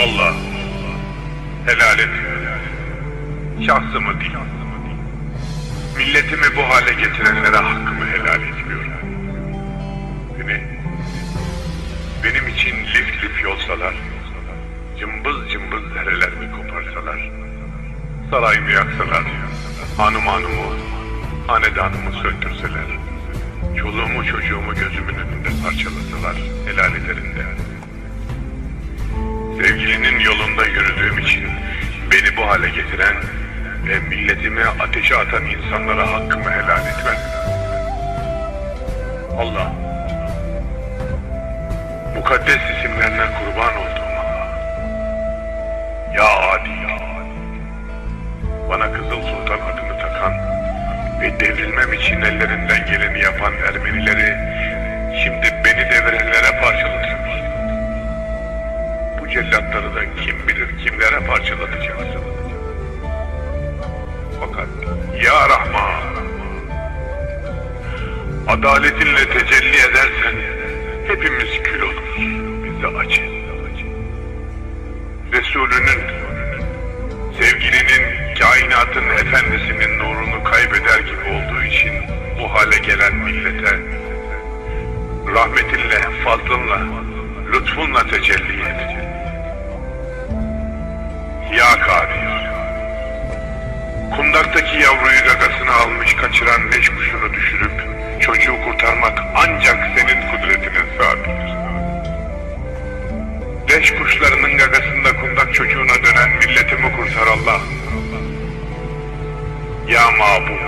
Allah helal et. Şahsımı değil. Milletimi bu hale getirenlere hakkımı helal etmiyorum. Beni benim için lif lif yolsalar, cımbız cımbız derelerimi koparsalar, sarayımı yaksalar, hanım hanımı, hanedanımı söndürseler, çoluğumu çocuğumu gözümün önünde parçalasalar, helal ederim de. Sevgilinin yolunda yürüdüğüm için beni bu hale getiren ve milletimi ateşe atan insanlara hakkımı helal etmem. Allah, mukaddes isimlerine kurban olduğum Allah. Ya Adi, bana Kızıl Sultan adını takan ve devrilmem için ellerinden geleni yapan Ermenileri şimdi beni devirenlere parçalatıyor. Cellatları da kim bilir kimlere parçalatacaksın. Fakat Ya Rahman, adaletinle tecelli edersen hepimiz kül oluruz. Biz de acı. Resulünün, sevgilinin, kainatın efendisinin nurunu kaybeder gibi olduğu için bu hale gelen millete rahmetinle, fazlınla, lütfunla tecelli et. Kundaktaki yavruyu gagasına almış kaçıran leş kuşunu düşürüp çocuğu kurtarmak ancak senin kudretine sığabilir. Leş kuşlarının gagasında kundak çocuğuna dönen milletimi kurtar Allah. Ya mabut.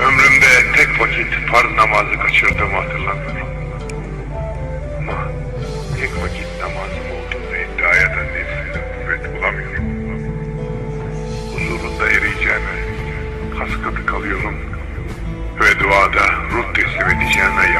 Ömrümde tek vakit farz namazı kaçırdığımı hatırlamıyorum. Kaskatı kalıyorum ve duada ruh teslim edeceğime